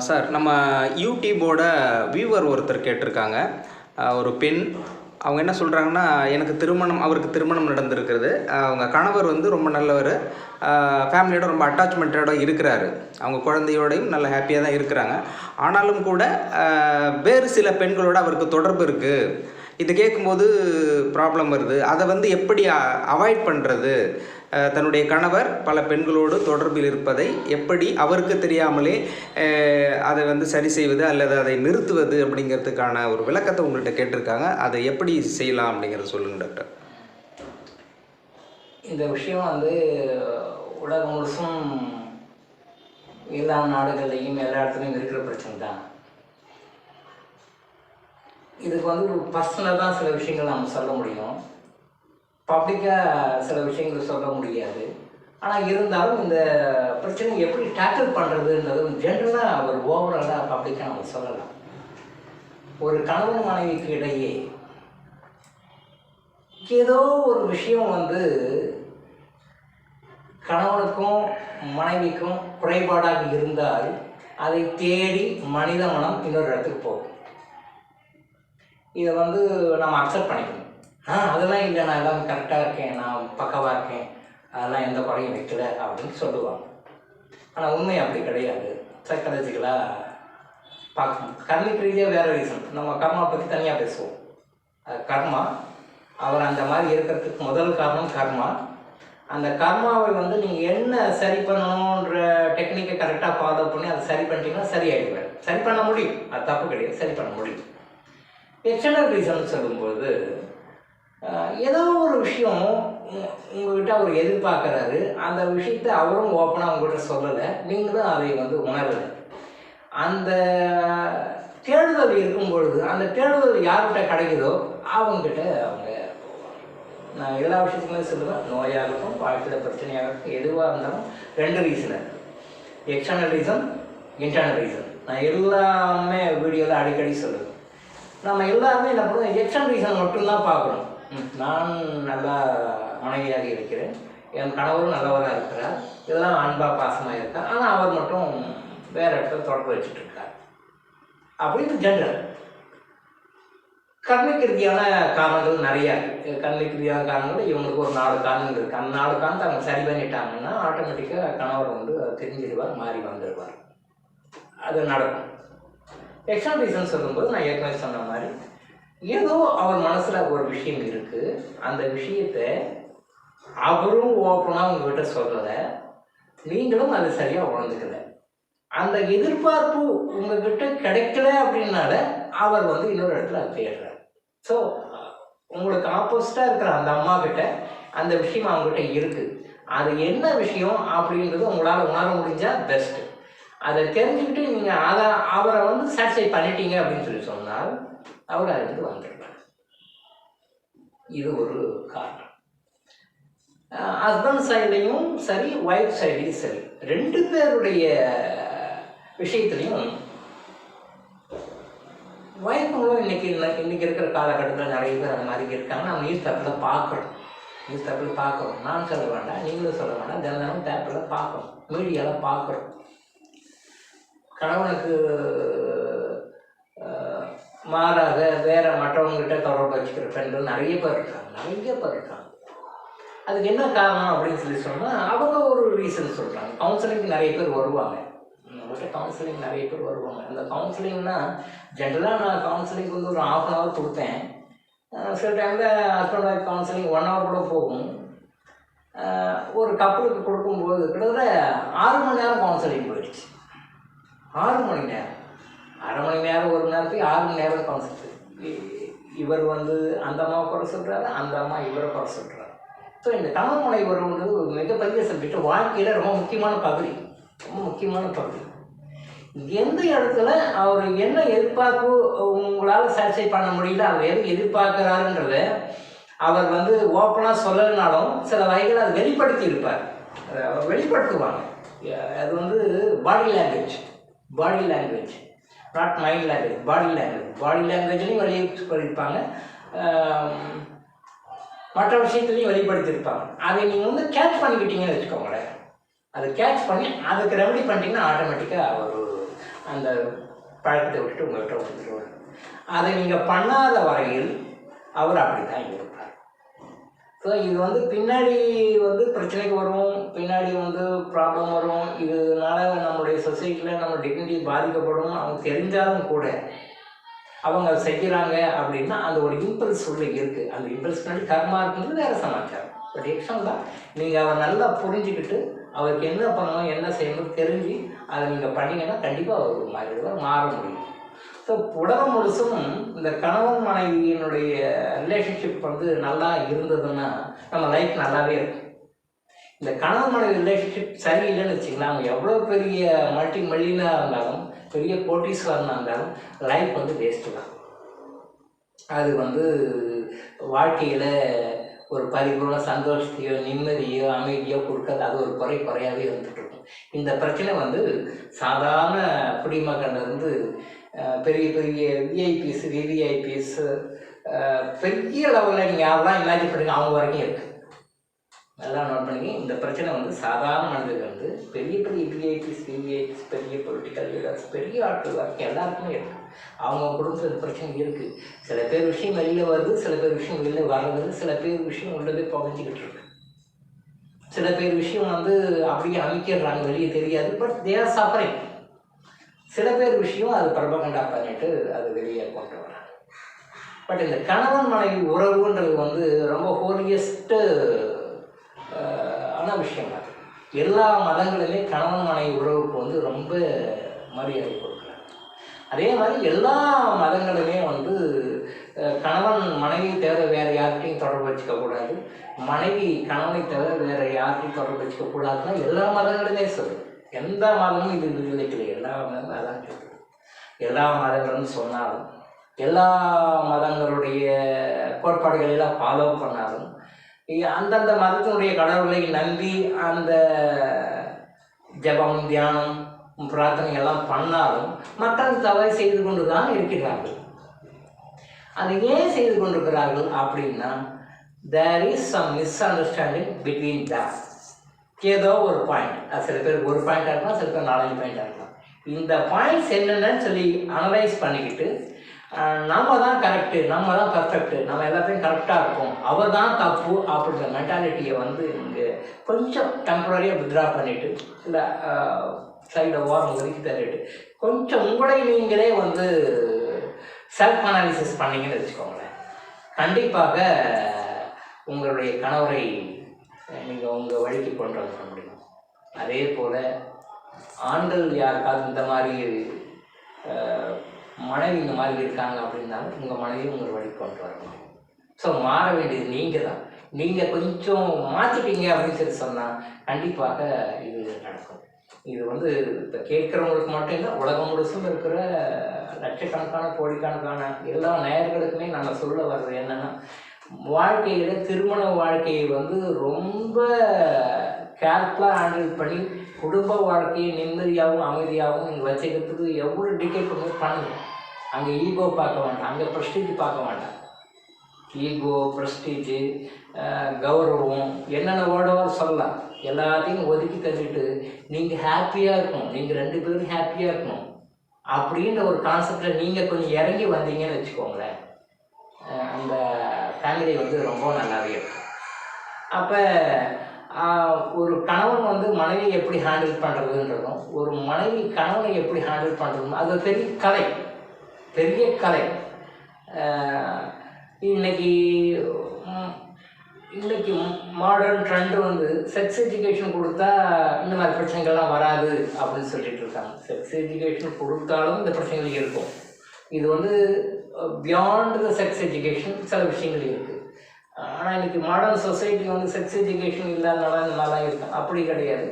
Sir நம்ம யூடியூபோட viewer ஒருத்தர் கேட்டிருக்காங்க. ஒரு பெண். அவங்க என்ன சொல்கிறாங்கன்னா எனக்கு திருமணம் அவருக்கு திருமணம் நடந்திருக்கிறது. அவங்க கணவர் வந்து ரொம்ப நல்லவர். ஃபேமிலியோட ரொம்ப அட்டாச்மெண்ட்டோட இருக்கிறாரு. அவங்க குழந்தையோடையும் நல்ல ஹாப்பியாக தான் இருக்கிறாங்க. ஆனாலும் கூட வேறு சில பெண்களோட அவருக்கு தொடர்பு இருக்குது இது கேட்கும்போது ப்ராப்ளம் வருது. அதை வந்து எப்படி அவாய்ட் பண்ணுறது தன்னுடைய கணவர் பல பெண்களோடு தொடர்பில் இருப்பதை எப்படி அவருக்கு தெரியாமலே அதை வந்து சரி செய்வது அல்லது அதை நிறுத்துவது அப்படிங்கிறதுக்கான ஒரு விளக்கத்தை உங்கள்கிட்ட கேட்டிருக்காங்க. அதை எப்படி செய்யலாம் அப்படிங்கிறத சொல்லுங்கள் டாக்டர் இந்த விஷயம் வந்து உலகம் முழுசும் எல்லா நாடுகள்லையும் எல்லா இடத்துலையும் இருக்கிற பிரச்சனை தான் இதுக்கு வந்து ஒரு பர்சனலாக தான் சில விஷயங்கள் நம்ம சொல்ல முடியும். பப்ளிக்காக சில விஷயங்கள் சொல்ல முடியாது. ஆனால் இருந்தாலும் இந்த பிரச்சனை எப்படி டேக்கிள் பண்ணுறதுன்றது ஜென்ரலாக ஒரு ஓவராலாக பப்ளிக்காக நம்ம சொல்லலாம். ஒரு கணவன் மனைவிக்கு இடையே ஏதோ ஒரு விஷயம் வந்து கணவனுக்கும் மனைவிக்கும் குறைபாடாக இருந்தால் அதை தேடி மனித மனம் இன்னொரு இடத்துக்கு போகும். இதை வந்து நம்ம அக்செப்ட் பண்ணிக்கணும். ஆ அதெல்லாம் இல்லை நான் எல்லாம் கரெக்டாக இருக்கேன் நான் பக்கவாக இருக்கேன். அதெல்லாம் எந்த குறையும் வைக்கல அப்படின்னு சொல்லுவாங்க. ஆனால் உண்மை அப்படி கிடையாது. சைக்காலஜிக்கலாக பார்க்கணும். கர்மிக் ரீதியாக வேறு ரீசன் நம்ம கர்மா பற்றி தனியாக பேசுவோம். கர்மா. அவர் அந்த மாதிரி இருக்கிறதுக்கு முதல் காரணம் கர்மா. அந்த கர்மாவை வந்து நீங்கள் என்ன சரி பண்ணணுன்ற டெக்னிக்கை கரெக்டாக ஃபாலோ பண்ணி அதை சரி பண்ணிட்டீங்கன்னா சரியாயிடுவார் சரி பண்ண முடியும். அது தப்பு கிடையாது. சரி பண்ண முடியும். எக்ஸ்டர்னல் ரீசன்ஸ் சொல்லும்போது ஏதோ ஒரு விஷயம் உங்ககிட்ட அவர் எதிர்பார்க்குறாரு. அந்த விஷயத்தை அவரும் ஓப்பனாக உங்கள்கிட்ட சொல்லலை. நீங்களும் அதை வந்து உணரலை. அந்த தேடுதல் இருக்கும் பொழுது அந்த தேடுதல் யார்கிட்ட கிடைக்குதோ அவங்ககிட்ட அவங்க நான் எல்லா விஷயத்துலையும் சொல்லுவேன் நோயாக இருக்கும் வாழ்க்கையில் பிரச்சனையாக இருக்கும் எதுவாக இருந்தாலும் ரெண்டு reason external reason internal reason நான் எல்லாமே வீடியோவில் அடிக்கடி சொல்லுவேன். நம்ம எல்லாருமே என்ன பண்ணுவோம்? எக்ஸ்டர்னல் ரீசன் மட்டும்தான் பார்க்குறோம் ம், நான் நல்லா மனைவியாக இருக்கிறேன். என் கணவரும் நல்லவராக இருக்கிறார். இதெல்லாம் அன்பாக பாசமாக இருக்கார். ஆனால் அவர் மட்டும் வேற இடத்துல தொடர்பு வச்சுட்டு இருக்கார் அப்படின்னு ஜென்ரல் கர்மிக் ரீதியான காரணங்கள் நிறைய இருக்கு. கர்மிக் ரீதியான காரணங்கள் இவங்களுக்கு ஒரு நாலு காரணங்கள் இருக்கு. அந்த நாலு காரணத்தை அவங்க சரி பண்ணிட்டாங்கன்னா ஆட்டோமேட்டிக்காக கணவர் வந்து அதை தெரிஞ்சிடுவார் மாறி வந்துடுவார். அது நடக்கும். எக்ஸ்டர்னல் ரீசன் சொல்லும்போது நான் ஏற்கனவே சொன்ன மாதிரி ஏதோ அவர் மனசில் ஒரு விஷயம் இருக்குது அந்த விஷயத்தை அவரும் ஓப்பனாக உங்ககிட்ட சொல்லலை. நீங்களும் அது சரியாக உணர்ந்துக்கல. அந்த எதிர்பார்ப்பு உங்ககிட்ட கிடைக்கல அப்படின்னால அவர் வந்து இன்னொரு இடத்துல தேடுறார். ஸோ உங்களுக்கு ஆப்போசிட்டாக இருக்கிற அந்த அம்மா கிட்ட அந்த விஷயம் அவங்ககிட்ட இருக்குது அது என்ன விஷயம் அப்படின்றது உங்களால் உணர முடிஞ்சால் பெஸ்ட்டு அதை தெரிஞ்சுக்கிட்டு நீங்கள் அதை அவரை வந்து சாட்டிஸ்ஃபை பண்ணிட்டீங்க அப்படின்னு சொல்லி சொன்னால் அவர் அதுலேருந்து வந்துடுவார் இது ஒரு காரணம். ஹஸ்பண்ட் சைட்லேயும் சரி ஒய்ஃப் சைட்லேயும் சரி ரெண்டு பேருடைய விஷயத்துலையும் ஒய்ஃபுங்களும் இன்னைக்கு இன்னைக்கு இருக்கிற காலகட்டத்தில் நிறைய பேர் அந்த மாதிரி இருக்காங்க. நம்ம நியூஸ் பேப்பரில் பார்க்குறோம் நியூஸ் பேப்பரில் பார்க்குறோம் நான் சொல்ல வேண்டாம் நீங்களும் சொல்ல வேண்டாம் தினம் பேப்பரில் பார்க்குறோம் மீடியாவில் பார்க்குறோம் கணவனுக்கு மாறாக வேற மற்றவங்ககிட்ட தொடர்பு வச்சுக்கிற பெண்கள் நிறைய பேர் இருக்காங்க. நிறைய பேர் இருக்காங்க. அதுக்கு என்ன காரணம் அப்படின்னு சொல்லி சொன்னால் அவங்க ஒரு ரீசன் சொல்கிறாங்க கவுன்சிலிங் நிறைய பேர் வருவாங்க. நம்மகிட்ட கவுன்சிலிங் நிறைய பேர் வருவாங்க. அந்த கவுன்சிலிங்னா ஜென்ரலாக நான் கவுன்சிலிங் வந்து ஒரு ஆஃப் அன் ஹவர் கொடுத்தேன். சில டைமில் husband wife counselling one hour கூட போகும். ஒரு கப்பலுக்கு கொடுக்கும்போது கிட்டத்தட்ட ஆறு மணி நேரம் கவுன்சிலிங் போயிடுச்சு. ஆறு மணி நேரம். அரை மணி நேரம் ஒரு நேரத்துக்கு ஆறு மணி நேரம் கவுன்சிலிங் இவர் வந்து அந்த அம்மாவை குறை சொல்கிறாரு அந்த அம்மா இவரை குறை சொல்கிறாரு ஸோ இந்த தமிழ் மனை உறவுன்றது ஒரு மிகப்பெரிய சப்ஜெக்ட் வாழ்க்கையில் ரொம்ப முக்கியமான பகுதி. ரொம்ப முக்கியமான பகுதி. எந்த இடத்துல அவர் என்ன எதிர்பார்ப்பு உங்களால் சாட்டிஸ்ஃபை பண்ண முடியல அவர் எது எதிர்பார்க்குறாருன்றத அவர் வந்து ஓப்பனாக சொல்லலைனாலும் சில வகைகள் அதை வெளிப்படுத்தி இருப்பார். அதை அவர் வெளிப்படுத்துவாங்க. அது வந்து body language body language not mind language body language body லாங்குவேஜ்லையும் வெளிப்படுத்தியிருப்பாங்க மற்ற விஷயத்துலையும் வெளிப்படுத்தியிருப்பாங்க அதை நீங்கள் வந்து கேட்ச் பண்ணிக்கிட்டீங்கன்னு வச்சுக்கோங்களேன். அதை கேட்ச் பண்ணி அதுக்கு ரெமெடி பண்ணிட்டீங்கன்னா ஆட்டோமேட்டிக்காக ஒரு அந்த பழக்கத்தை விட்டுட்டு உங்கள்கிட்ட வந்துடுவார் அதை நீங்கள் பண்ணாத வரையில் அவர் அப்படி தான் இருப்பார். ஸோ இது வந்து பின்னாடி வந்து பிரச்சனைக்கு வரும் பின்னாடி வந்து ப்ராப்ளம் வரும். இதனால நம்மளுடைய சொசைட்டியில் நம்ம டிக்னிட்டி பாதிக்கப்படும். அவங்க தெரிஞ்சாலும் கூட அவங்க செய்கிறாங்க அப்படின்னா அந்த ஒரு இம்பல்ஸ் உள்ள இருக்குது அந்த இம்பல்ஸ் பின்னாடி கர்மா இருக்குன்றது வேறு சமாச்சாரம். பட் எக்ஸாம்பிளாக நீங்கள் அவர் நல்லா புரிஞ்சுக்கிட்டு அவருக்கு என்ன பண்ணணும் என்ன செய்யணும் தெரிஞ்சு அதை நீங்கள் பண்ணீங்கன்னா கண்டிப்பாக அவர் மாறிடுவார் மாற முடியும். ஸோ புடவை முழுசும் இந்த கணவன் மனைவியினுடைய ரிலேஷன்ஷிப் வந்து நல்லா இருந்ததுன்னா நம்ம லைஃப் நல்லாவே இருக்கும். இந்த கணவன் மனைவி ரிலேஷன்ஷிப் சரியில்லைன்னு வச்சுக்கலாம் அவங்க எவ்வளோ பெரிய மல்டி மில்லியனாக இருந்தாலும் பெரிய கோட்டீஸ்வரனாக இருந்தாலும் லைஃப் வந்து வேஸ்ட்டு தான். அது வந்து வாழ்க்கையில் ஒரு பரிபூர்ண சந்தோஷத்தையோ நிம்மதியோ அமைதியோ கொடுக்காது. அது ஒரு குறை குறையாகவே இருந்துட்டு இந்த பிரச்சனை வந்து சாதாரண குடிமகன்லேருந்து பெரிய பெரிய விஐபிஸ் விவிஐபிஸ் பெரிய லெவலில் நீங்கள் யாரெல்லாம் இமேஜின் பண்ணுங்க அவங்க வரைக்கும் இருக்குது நல்லா நோட் பண்ணி இந்த பிரச்சனை வந்து சாதாரண மனிதர்கள் வந்து பெரிய பெரிய விஐபிஸ் விவிஐபிஸ் பெரிய பொலிட்டிக்கல் லீடர்ஸ் பெரிய ஆட்கள் வரைக்கும் எல்லாருக்குமே இருக்குது அவங்க குடும்பத்தில் இந்த பிரச்சனை இருக்குது சில பேர் விஷயம் வெளியில் வருது சில பேர் விஷயம் வெளியில் வர்றது சில பேர் விஷயம் உள்ளதே புகஞ்சிக்கிட்டு இருக்கு. சில பேர் விஷயம் வந்து அப்படியே அமைக்கிறாங்க வெளியே தெரியாது. பட் தே ஆர் சஃபரிங் சில பேர் விஷயம் அது பிரபகண்டா பண்ணிட்டு அது வெளியே கொண்டு வராங்க. பட் இந்த கணவன் மனைவி உறவுன்றது வந்து ரொம்ப ஹோலியஸ்ட்டு ஆன விஷயம் அது. எல்லா மதங்களிலுமே கணவன் மனைவி உறவுக்கு வந்து ரொம்ப மரியாதை கொடுக்குறாங்க. அதே மாதிரி எல்லா மதங்களுமே வந்து கணவன் மனைவி தவிர வேறு யார்கிட்டையும் தொடர்பு வச்சுக்கக்கூடாது மனைவி கணவனை தவிர வேறு யார்கிட்டையும் தொடர்பு வச்சுக்கக்கூடாதுன்னா எல்லா மதங்களுமே சொல்லுது எந்த மதமும் இது விதிவிலக்கில்லை எல்லா மதமும் அதான் சொல்லுது எல்லா மதங்களும் சொன்னாலும் எல்லா மதங்களுடைய கோட்பாடுகளெல்லாம் ஃபாலோ பண்ணாலும் அந்தந்த மதத்தினுடைய கடவுளை நம்பி அந்த ஜெபம் தியானம் பிரார்த்தனை எல்லாம் பண்ணாலும் மக்கள் தவறு செய்து கொண்டு தான் இருக்கிறார்கள். அது ஏன் செய்து கொண்டிருக்கிறார்கள் அப்படின்னா there is some misunderstanding between them ஏதோ ஒரு பாயிண்ட் சில பேருக்கு ஒரு பாயிண்டாக இருக்கலாம் சில பேர் நாலஞ்சு பாயிண்டாக இருக்கலாம். இந்த பாயிண்ட்ஸ் என்னென்னு சொல்லி அனலைஸ் பண்ணிக்கிட்டு நம்ம தான் கரெக்டு நம்ம தான் பர்ஃபெக்ட்டு நம்ம எல்லாத்தையும் கரெக்டாக இருக்கும். அவர் தான் தப்பு அப்படின்ற மென்டாலிட்டியை வந்து இங்கே கொஞ்சம் டெம்பரரியாக வித்ரா பண்ணிவிட்டு இல்லை சைடில் ஓரம் ஒதுக்கி தள்ளிட்டு கொஞ்சம் உங்களை நீங்களே வந்து செல்ஃப் அனாலிசிஸ் பண்ணீங்கன்னு வச்சுக்கோங்களேன். கண்டிப்பாக உங்களுடைய கணவரை நீங்கள் உங்கள் வழிக்கு கொண்டு வர முடியும். அதே போல் ஆண்கள் யாருக்காவது இந்த மாதிரி மனைவி இந்த மாதிரி இருக்காங்க அப்படின்னாலும் உங்கள் மனைவி உங்கள் வழிக்கு கொண்டு வர முடியும். ஸோ மாற வேண்டியது நீங்கள் தான் நீங்கள் கொஞ்சம் மாற்றிட்டீங்க அப்படின்னு சொல்லி சொன்னால் கண்டிப்பாக இது நடக்கும். இது வந்து இப்போ கேட்குறவங்களுக்கு மட்டும் இல்லை உலகம் முழுசும் இருக்கிற லட்சக்கணக்கான கோடிக்கணக்கான எல்லா நேயர்களுக்குமே நான் சொல்ல வர்றது என்னென்னா வாழ்க்கையில் திருமண வாழ்க்கையை வந்து ரொம்ப கேர்ஃபுல்லாக ஹேண்டில் பண்ணி குடும்ப வாழ்க்கையை நிம்மதியாகவும் அமைதியாகவும் நீங்கள் வச்சுக்கிறதுக்கு எவ்வளோ டிகேட் பண்ணி பண்ணுங்க. அங்கே ஈகோ பார்க்க வேண்டாம் அங்கே ப்ரெஸ்டீஜ் பார்க்க வேண்டாம். ஈகோ ப்ரெஸ்டீஜு கௌரவம் என்னென்ன வேர்டோ சொல்லலாம். எல்லாத்தையும் ஒதுக்கி தள்ளிட்டு நீங்கள் ஹாப்பியாக இருக்கணும். நீங்கள் ரெண்டு பேரும் ஹாப்பியாக இருக்கணும். அப்படின்ற ஒரு கான்செப்டில் நீங்கள் கொஞ்சம் இறங்கி வந்தீங்கன்னு வச்சுக்கோங்களேன். அந்த ஃபேமிலி வந்து ரொம்ப நல்லாவே இருக்கும். அப்போ ஒரு கணவன் வந்து மனைவி எப்படி ஹேண்டில் பண்ணுறதுன்றதும் ஒரு மனைவி கணவனை எப்படி ஹேண்டில் பண்ணுறதும் அது பெரிய கலை. பெரிய கலை. இன்னைக்கு இன்னைக்கு மாடர்ன் ட்ரெண்டு வந்து செக்ஸ் எஜுகேஷன் கொடுத்தா இந்த மாதிரி பிரச்சனைகள்லாம் வராது அப்படின்னு சொல்லிட்டு இருக்காங்க. செக்ஸ் எஜுகேஷன் கொடுத்தாலும் இந்த பிரச்சனைகள் இருக்கும். இது வந்து பியாண்ட் த செக்ஸ் எஜுகேஷன் சில விஷயங்கள் இருக்குது ஆனால் இன்னைக்கு மாடர்ன் சொசைட்டி வந்து செக்ஸ் எஜுகேஷன் இல்லாதனால இந்த மாதிரிலாம் இருக்கும் அப்படி கிடையாது.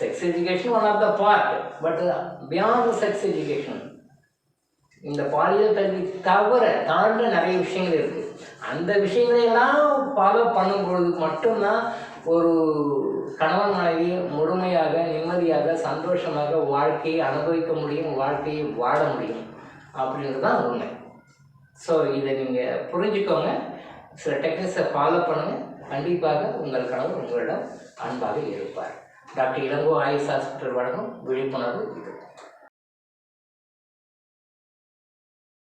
Sex education one of the part but beyond sex education இந்த பாலியல் கல்வி தவிர தாண்ட நிறைய விஷயங்கள் இருக்குது அந்த விஷயங்களையெல்லாம் ஃபாலோ பண்ணும்பொழுது மட்டும்தான் ஒரு கணவன் மனைவி முழுமையாக நிம்மதியாக சந்தோஷமாக வாழ்க்கையை அனுபவிக்க முடியும் வாழ்க்கையை வாழ முடியும். அப்படின்றது தான் உண்மை. ஸோ இதை நீங்கள் புரிஞ்சுக்கோங்க. சில டெக்னிக்ஸை ஃபாலோ பண்ணுங்கள் கண்டிப்பாக உங்கள் கணவர் உங்களிடம் அன்பாக இருப்பார். டாக்டர் இளங்கோ ஆயுஷ் ஹாஸ்பிட்டல் வழங்கும் விழிப்புணர்வு இது.